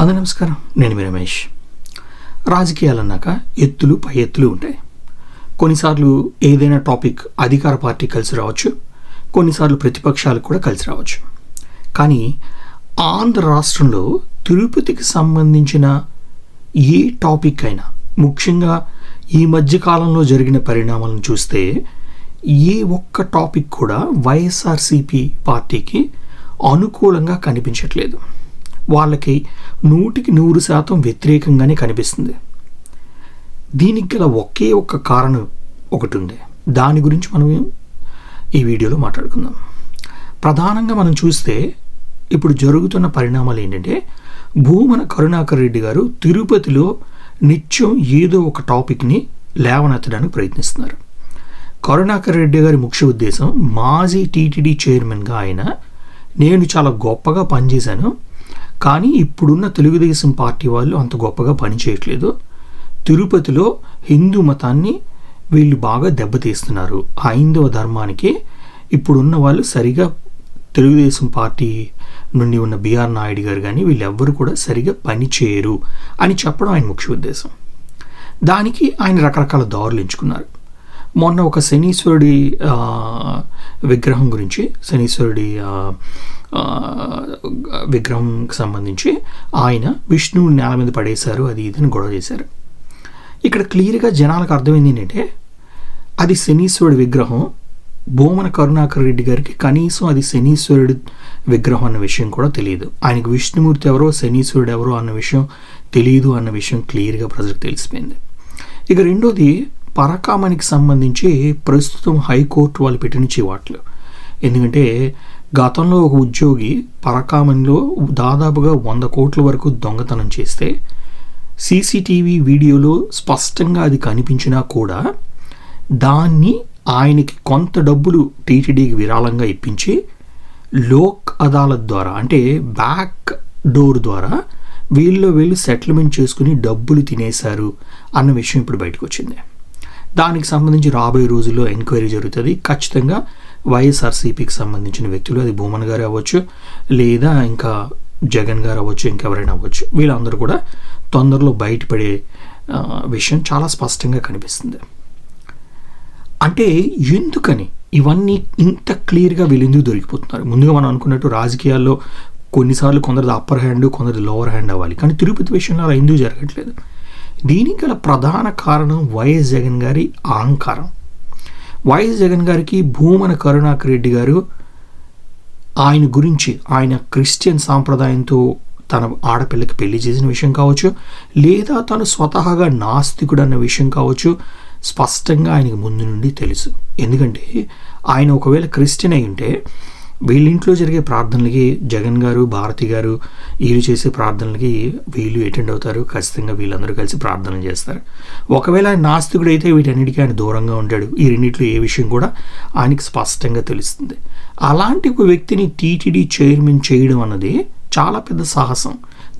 అందరూ నమస్కారం. నేను మీ రమేష్. రాజకీయాలు అన్నాక ఎత్తులు పై ఎత్తులు ఉంటాయి. కొన్నిసార్లు ఏదైనా టాపిక్ అధికార పార్టీ కలిసి రావచ్చు. కొన్నిసార్లు ప్రతిపక్షాలు కూడా కలిసి రావచ్చు. కానీ ఆంధ్ర రాష్ట్రంలో తిరుపతికి సంబంధించిన ఏ టాపిక్ అయినా ముఖ్యంగా ఈ మధ్య కాలంలో జరిగిన పరిణామాలను చూస్తే ఏ ఒక్క టాపిక్ కూడా వైఎస్ఆర్సీపీ పార్టీకి అనుకూలంగా కనిపించట్లేదు. వాళ్ళకి నూటికి నూరు శాతం వ్యతిరేకంగానే కనిపిస్తుంది. దీనికి గల ఒకే ఒక్క కారణం ఒకటి ఉంది దాని గురించి మనం ఈ వీడియోలో మాట్లాడుకుందాం. ప్రధానంగా మనం చూస్తే ఇప్పుడు జరుగుతున్న పరిణామాలు ఏంటంటే భూమన కరుణాకర్ రెడ్డి గారు తిరుపతిలో నిత్యం ఏదో ఒక టాపిక్ని లేవనెత్తడానికి ప్రయత్నిస్తున్నారు. కరుణాకర్ రెడ్డి గారి ముఖ్య ఉద్దేశం మాజీ టీటీడీ చైర్మన్గా ఆయన నేను చాలా గొప్పగా పనిచేశాను. కానీ ఇప్పుడున్న తెలుగుదేశం పార్టీ వాళ్ళు అంత గొప్పగా పనిచేయట్లేదు. తిరుపతిలో హిందూ మతాన్ని వీళ్ళు బాగా దెబ్బతీస్తున్నారు. హైందవ ధర్మానికి ఇప్పుడున్న వాళ్ళు సరిగా తెలుగుదేశం పార్టీ నుండి ఉన్న బీఆర్ నాయుడు గారు కానీ వీళ్ళెవ్వరు కూడా సరిగా పని చేయరు అని చెప్పడం ఆయన ముఖ్య ఉద్దేశం. దానికి ఆయన రకరకాల దారులు ఎంచుకున్నారు. మొన్న ఒక శనీశ్వరుడి విగ్రహం గురించి శనీశ్వరుడి విగ్రహంకి సంబంధించి ఆయన విష్ణువుని నేల మీద పడేశారు అది ఇది అని గొడవ చేశారు. ఇక్కడ క్లియర్గా జనాలకు అర్థమైంది ఏంటంటే అది శనీశ్వరుడి విగ్రహం భూమన కరుణాకర్ రెడ్డి గారికి కనీసం అది శనీశ్వరుడి విగ్రహం అన్న విషయం కూడా తెలియదు. ఆయనకు విష్ణుమూర్తి ఎవరో శనీశ్వరుడు ఎవరో అన్న విషయం తెలియదు అన్న విషయం క్లియర్గా ప్రజలకు తెలిసిపోయింది. ఇక రెండోది పరకామానికి సంబంధించి ప్రస్తుతం హైకోర్టు వాళ్ళు పెట్టిన చివాట్లు. ఎందుకంటే గతంలో ఒక ఉద్యోగి పరకామన్లో దాదాపుగా వంద కోట్ల వరకు దొంగతనం చేస్తే సీసీటీవీ వీడియోలో స్పష్టంగా అది కనిపించినా కూడా దాన్ని ఆయనకి కొంత డబ్బులు టీటీడీకి విరాళంగా ఇప్పించి లోక్ అదాలత్ ద్వారా అంటే బ్యాక్ డోర్ ద్వారా వీళ్ళు వీళ్ళు సెటిల్మెంట్ చేసుకుని డబ్బులు తినేశారు అన్న విషయం ఇప్పుడు బయటకు వచ్చింది. దానికి సంబంధించి రాబోయే రోజుల్లో ఎంక్వైరీ జరుగుతుంది. ఖచ్చితంగా వైఎస్ఆర్సీపీకి సంబంధించిన వ్యక్తులు అది భూమన్ గారు అవ్వచ్చు లేదా ఇంకా జగన్ గారు అవ్వచ్చు ఇంకెవరైనా అవ్వచ్చు వీళ్ళందరూ కూడా తొందరలో బయటపడే విషయం చాలా స్పష్టంగా కనిపిస్తుంది. అంటే ఎందుకని ఇవన్నీ ఇంత క్లియర్గా వీళ్ళు ఎందుకు దొరికిపోతున్నారు? ముందుగా మనం అనుకున్నట్టు రాజకీయాల్లో కొన్నిసార్లు కొందరిది అప్పర్ హ్యాండ్ కొందరిది లోవర్ హ్యాండ్ అవ్వాలి. కానీ తిరుపతి విషయంలో అలా ఎందుకు జరగట్లేదు? దీనికి గల ప్రధాన కారణం వైఎస్ జగన్ గారి అహంకారం. వైఎస్ జగన్ గారికి భూమన కరుణాకర్ రెడ్డి గారు ఆయన గురించి ఆయన క్రిస్టియన్ సాంప్రదాయంతో తన ఆడపిల్లకి పెళ్ళి చేసిన విషయం కావచ్చు లేదా తను స్వతహాగా నాస్తికుడు అన్న విషయం కావచ్చు స్పష్టంగా ఆయనకి ముందు నుండి తెలుసు. ఎందుకంటే ఆయన ఒకవేళ క్రిస్టియన్ అయి ఉంటే వీళ్ళింట్లో జరిగే ప్రార్థనలకి జగన్ గారు భారతి గారు వీళ్ళు చేసే ప్రార్థనలకి వీళ్ళు అటెండ్ అవుతారు. ఖచ్చితంగా వీళ్ళందరూ కలిసి ప్రార్థనలు చేస్తారు. ఒకవేళ ఆయన నాస్తికుడు అయితే వీటన్నిటికీ ఆయన దూరంగా ఉంటాడు. ఈ రెండింటిలో ఏ విషయం కూడా ఆయనకి స్పష్టంగా తెలుస్తుంది. అలాంటి ఒక వ్యక్తిని టీటీడీ చైర్మన్ చేయడం అన్నది చాలా పెద్ద సాహసం.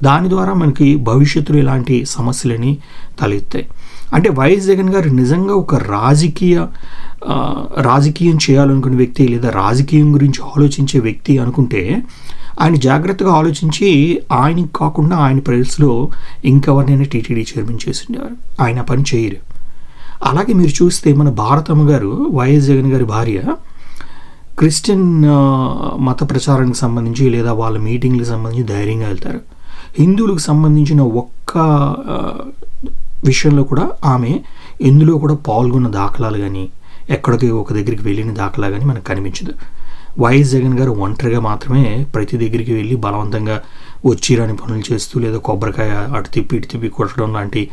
దాని ద్వారా మనకి భవిష్యత్తులో ఇలాంటి సమస్యలని తలెత్తాయి. అంటే వైఎస్ జగన్ గారు నిజంగా ఒక రాజకీయ రాజకీయం చేయాలనుకునే వ్యక్తి లేదా రాజకీయం గురించి ఆలోచించే వ్యక్తి అనుకుంటే ఆయన జాగ్రత్తగా ఆలోచించి ఆయనకి కాకుండా ఆయన ప్రైస్లో ఇంకెవరినైనా టీటీడీ చైర్మన్ చేసిండేవారు ఆయన పని చేయరు. అలాగే మీరు చూస్తే మన భారతమ్మ గారు వైఎస్ జగన్ గారి భార్య క్రిస్టియన్ మత ప్రచారానికి సంబంధించి లేదా వాళ్ళ మీటింగ్లకు సంబంధించి ధైర్యంగా వెళ్తారు. హిందువులకు సంబంధించిన ఒక్క విషయంలో కూడా ఆమె ఎందులో కూడా పాల్గొన్న దాఖలాలు కానీ ఎక్కడికి ఒక దగ్గరికి వెళ్ళిన దాఖలా కానీ మనకు కనిపించదు. వైఎస్ జగన్ గారు ఒంటరిగా మాత్రమే ప్రతి దగ్గరికి వెళ్ళి బలవంతంగా వచ్చిరాని పనులు చేస్తూ లేదా కొబ్బరికాయ అటు తిప్పి ఇటు తిప్పి కొట్టడం లాంటి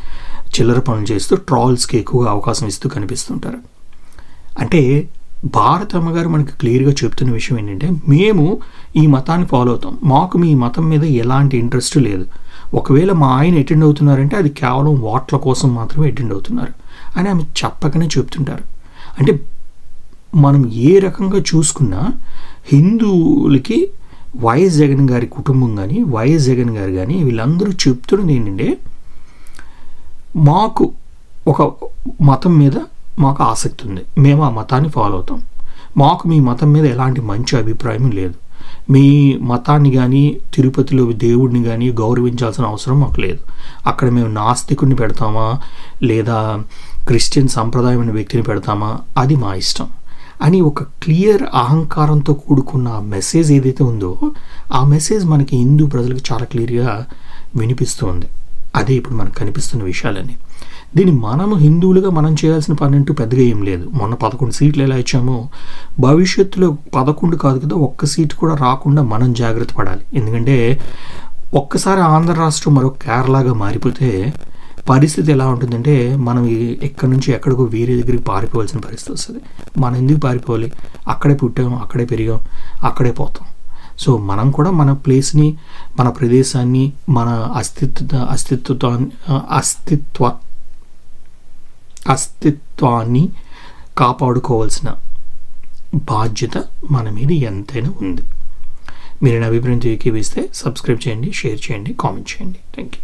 చిల్లర పనులు చేస్తూ ట్రాల్స్కి ఎక్కువగా అవకాశం ఇస్తూ కనిపిస్తుంటారు. అంటే భారతమ్మ గారు మనకి క్లియర్గా చెప్తున్న విషయం ఏంటంటే మేము ఈ మతాన్ని ఫాలో అవుతాం. మాకు మీ మతం మీద ఎలాంటి ఇంట్రెస్ట్ లేదు. ఒకవేళ మా ఆయన అటెండ్ అవుతున్నారంటే అది కేవలం ఓట్ల కోసం మాత్రమే అటెండ్ అవుతున్నారు. అని ఆమె చెప్పకనే చెప్తుంటారు. అంటే మనం ఏ రకంగా చూసుకున్నా హిందువులకి వైఎస్ జగన్ గారి కుటుంబం కానీ వైఎస్ జగన్ గారు కానీ వీళ్ళందరూ చెప్తున్నది ఏంటంటే మాకు ఒక మతం మీద మాకు ఆసక్తి ఉంది. మేము ఆ మతాన్ని ఫాలో అవుతాం. మాకు మీ మతం మీద ఎలాంటి మంచి అభిప్రాయం లేదు. మీ మతాన్ని కానీ తిరుపతిలో దేవుడిని కానీ గౌరవించాల్సిన అవసరం మాకు లేదు. అక్కడ మేము నాస్తికుడిని పెడతామా? లేదా క్రిస్టియన్ సంప్రదాయమైన వ్యక్తిని పెడతామా? అది మా ఇష్టం. అని ఒక క్లియర్ అహంకారంతో కూడుకున్న మెసేజ్ ఏదైతే ఉందో ఆ మెసేజ్ మనకి హిందూ ప్రజలకు చాలా క్లియర్గా వినిపిస్తుంది అదే ఇప్పుడు మనకు కనిపిస్తున్న విషయాలని దీన్ని మనము హిందువులుగా మనం చేయాల్సిన పని అంటూ పెద్దగా ఏం లేదు. మొన్న పదకొండు సీట్లు ఎలా ఇచ్చామో భవిష్యత్తులో పదకొండు కాదు కదా ఒక్క సీటు కూడా రాకుండా మనం జాగ్రత్త పడాలి. ఎందుకంటే ఒక్కసారి ఆంధ్ర రాష్ట్రం మరో కేరళగా మారిపోతే పరిస్థితి ఎలా ఉంటుందంటే మనం ఎక్కడి నుంచి ఎక్కడికో వేరే దగ్గరికి పారిపోవాల్సిన పరిస్థితి వస్తుంది. మనం ఎందుకు పారిపోవాలి? అక్కడే పుట్టాం అక్కడే పెరిగాం అక్కడే పోతాం. సో మనం కూడా మన ప్లేస్ని మన ప్రదేశాన్ని మన అస్తిత్వ అస్తిత్వాన్ని అస్తిత్వ అస్తిత్వాన్ని కాపాడుకోవాల్సిన బాధ్యత మన మీద ఎంతైనా ఉంది. మీరు నా అభిప్రాయం ఏకీవిస్తే సబ్స్క్రైబ్ చేయండి షేర్ చేయండి కామెంట్ చేయండి. Thank you